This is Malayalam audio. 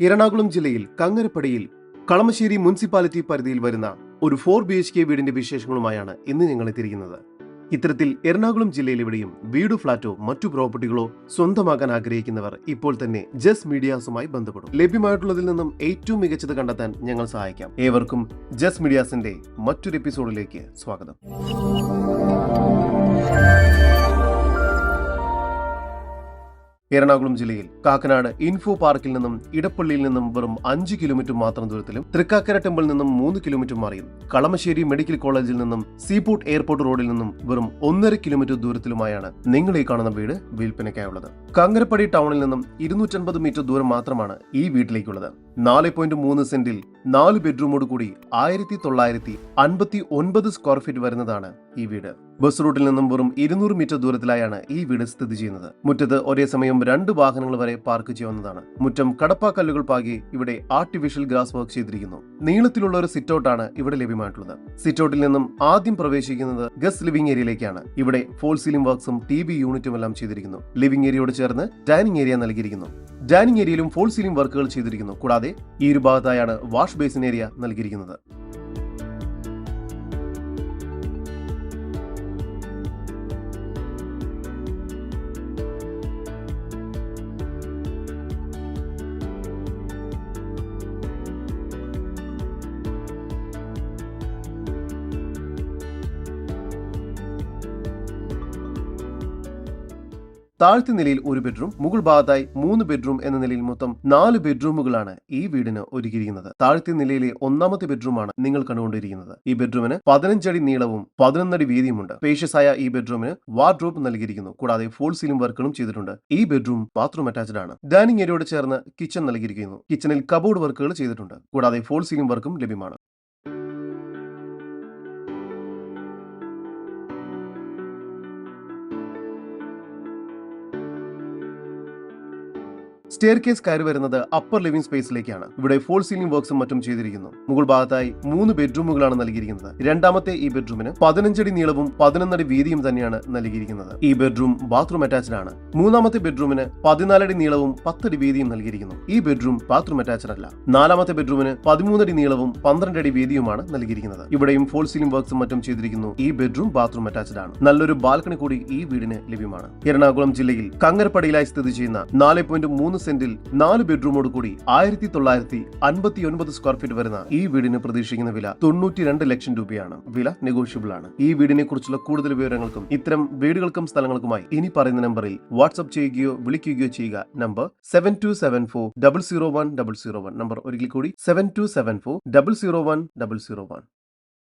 എറണാകുളം ജില്ലയിൽ കങ്ങരപ്പടിയിൽ കളമശ്ശേരി മുനിസിപ്പാലിറ്റി പരിധിയിൽ വരുന്ന ഒരു ഫോർ ബി എച്ച് കെ വീടിന്റെ വിശേഷങ്ങളുമായാണ് ഇന്ന് ഞങ്ങൾ എത്തിയിരിക്കുന്നത്. ഇത്തരത്തിൽ എറണാകുളം ജില്ലയിൽ എവിടെയും വീടോ ഫ്ളാറ്റോ മറ്റു പ്രോപ്പർട്ടികളോ സ്വന്തമാക്കാൻ ആഗ്രഹിക്കുന്നവർ ഇപ്പോൾ തന്നെ ജസ് മീഡിയാസുമായി ബന്ധപ്പെടും. ലഭ്യമായിട്ടുള്ളതിൽ നിന്നും ഏറ്റവും മികച്ചത് കണ്ടെത്താൻ ഞങ്ങൾ സഹായിക്കാം. ഏവർക്കും ജസ് മീഡിയാസിന്റെ മറ്റൊരു എപ്പിസോഡിലേക്ക് സ്വാഗതം. എറണാകുളം ജില്ലയിൽ. കാക്കനാട് ഇൻഫോ പാർക്കിൽ നിന്നും ഇടപ്പള്ളിയിൽ നിന്നും വെറും അഞ്ച് കിലോമീറ്റർ മാത്രം ദൂരത്തിലും തൃക്കാക്കര ടെമ്പിളിൽ നിന്നും മൂന്ന് കിലോമീറ്റർ മാറിയും. കളമശ്ശേരി മെഡിക്കൽ കോളേജിൽ നിന്നും സീപോർട്ട് എയർപോർട്ട് റോഡിൽ നിന്നും വെറും ഒന്നര കിലോമീറ്റർ ദൂരത്തിലുമായാണ് നിങ്ങൾ ഈ കാണുന്ന വീട് വിൽപ്പനയ്ക്കായുള്ളത്. കാങ്കരപ്പടി ടൗണിൽ നിന്നും ഇരുന്നൂറ്റൻപത് മീറ്റർ ദൂരം മാത്രമാണ് ഈ വീട്ടിലേക്കുള്ളത്. നാല് പോയിന്റ് മൂന്ന് സെന്റിൽ നാല് ബെഡ്റൂമോട് കൂടി ആയിരത്തി തൊള്ളായിരത്തി അൻപത്തി ഒൻപത് സ്ക്വയർ ഫീറ്റ് വരുന്നതാണ് ഈ വീട്. ബസ് റൂട്ടിൽ നിന്നും വെറും ഇരുന്നൂറ് മീറ്റർ ദൂരത്തിലായാണ് ഈ വീട് സ്ഥിതി ചെയ്യുന്നത്. മുറ്റത്ത് ഒരേ സമയം രണ്ട് വാഹനങ്ങൾ വരെ പാർക്ക് ചെയ്യാവുന്നതാണ്. മുറ്റം കടപ്പാക്കല്ലുകൾ പാകി ഇവിടെ ആർട്ടിഫിഷ്യൽ ഗ്രാസ് വർക്ക് ചെയ്തിരിക്കുന്നു. നീളത്തിലുള്ള ഒരു സിറ്റ് ഔട്ടാണ് ഇവിടെ ലഭ്യമായിട്ടുള്ളത്. സിറ്റ് ഔട്ടിൽ നിന്നും ആദ്യം പ്രവേശിക്കുന്നത് ഗസ്റ്റ് ലിവിംഗ് ഏരിയയിലേക്കാണ്. ഇവിടെ ഫോൾ സീലിംഗ് വർക്ക്സും ടി ബി യൂണിറ്റും എല്ലാം ചെയ്തിരിക്കുന്നു. ലിവിംഗ് ഏരിയയോട് ചേർന്ന് ഡൈനിങ് ഏരിയ നൽകിയിരിക്കുന്നു. ഡൈനിങ് ഏരിയയിലും ഫോൾ സീലിംഗ് വർക്കുകൾ ചെയ്തിരിക്കുന്നു. കൂടാതെ ഈ ഒരു ഭാഗത്തായാണ് വാഷ് ബേസിൻ ഏരിയ നൽകിയിരിക്കുന്നത്. താഴ്ത്തി നിലയിൽ ഒരു ബെഡ്റൂം മുകൾ ഭാഗത്തായി മൂന്ന് ബെഡ്റൂം എന്ന നിലയിൽ മൊത്തം നാല് ബെഡ്റൂമുകളാണ് ഈ വീടിന് ഒരുക്കിയിരിക്കുന്നത്. താഴ്ത്തി നിലയിലെ ഒന്നാമത്തെ ബെഡ്റൂമാണ് നിങ്ങൾ കണ്ടുകൊണ്ടിരിക്കുന്നത്. ഈ ബെഡ്റൂമിന് പതിനഞ്ചടി നീളവും പതിനൊന്നടി വീതിയുമുണ്ട്. സ്പേഷ്യസ് ആയ ഈ ബെഡ്റൂമിന് വാർഡ്രോബ് നൽകിയിരിക്കുന്നു. കൂടാതെ ഫോൾ സീലിംഗ് വർക്കുകളും ചെയ്തിട്ടുണ്ട്. ഈ ബെഡ്റൂം ബാത്റൂം അറ്റാച്ച്ഡ് ആണ്. ഡൈനിങ് ഏരിയയോട് ചേർന്ന് കിച്ചൺ നൽകിയിരിക്കുന്നു. കിച്ചണിൽ കബോർഡ് വർക്കുകൾ ചെയ്തിട്ടുണ്ട്. കൂടാതെ ഫോൾ സീലിംഗ് വർക്കും ലഭ്യമാണ്. സ്റ്റെയർ കേസ് കയറി വരുന്നത് അപ്പർ ലിവിംഗ് സ്പേസിലേക്കാണ് ഇവിടെ ഫോൾ സീലിംഗ് വർക്ക്സും മറ്റും ചെയ്തിരിക്കുന്നു. മുകൾ ഭാഗത്തായി മൂന്ന് ബെഡ്റൂമുകളാണ് നൽകിയിരിക്കുന്നത്. രണ്ടാമത്തെ ഈ ബെഡ്റൂമിന് പതിനഞ്ചടി നീളവും പതിനൊന്നടി വീതിയും തന്നെയാണ് നൽകിയിരിക്കുന്നത്. ഈ ബെഡ്റൂം ബാത്റൂം അറ്റാച്ച്ഡ് ആണ്. മൂന്നാമത്തെ ബെഡ്റൂമിന് പതിനാലടി നീളവും പത്തടി വീതിയും നൽകിയിരിക്കുന്നു. ഈ ബെഡ്റൂം ബാത്റൂം അറ്റാച്ച്ഡ് അല്ല. നാലാമത്തെ ബെഡ്റൂമിന് പതിമൂന്നടി നീളവും പന്ത്രണ്ട് അടി വീതിയുമാണ് നൽകിയിരിക്കുന്നത്. ഇവിടെയും ഫോൾ സീലിംഗ് വർക്ക്സും മറ്റും ചെയ്തിരിക്കുന്നു. ഈ ബെഡ്റൂം ബാത്റൂം അറ്റാച്ച്ഡ് ആണ്. നല്ലൊരു ബാൽക്കണി കൂടി ഈ വീടിന് ലഭ്യമാണ്. എറണാകുളം ജില്ലയിൽ കങ്ങരപ്പടിയിലായി സ്ഥിതി ചെയ്യുന്ന നാല് പോയിന്റ് മൂന്ന് സെന്റിൽ നാല് ബെഡ്റൂമോട് കൂടി ആയിരത്തി തൊള്ളായിരത്തി അൻപത്തി ഒൻപത് സ്ക്വയർ ഫീറ്റ് വരുന്ന ഈ വീടിന് പ്രതീക്ഷിക്കുന്ന വില തൊണ്ണൂറ്റി രണ്ട് ലക്ഷം രൂപയാണ്. വില നെഗോഷ്യബിൾ ആണ്. ഈ വീടിനെ കുറിച്ചുള്ള കൂടുതൽ വിവരങ്ങൾക്കും ഇത്തരം വീടുകൾക്കും സ്ഥലങ്ങൾക്കുമായി ഇനി പറയുന്ന നമ്പറിൽ വാട്സ്ആപ്പ് ചെയ്യുകയോ വിളിക്കുകയോ ചെയ്യുക. Number seven two seven four double zero one double zero one number ഒരിക്കൽ കൂടി seven two seven four double zero one double zero one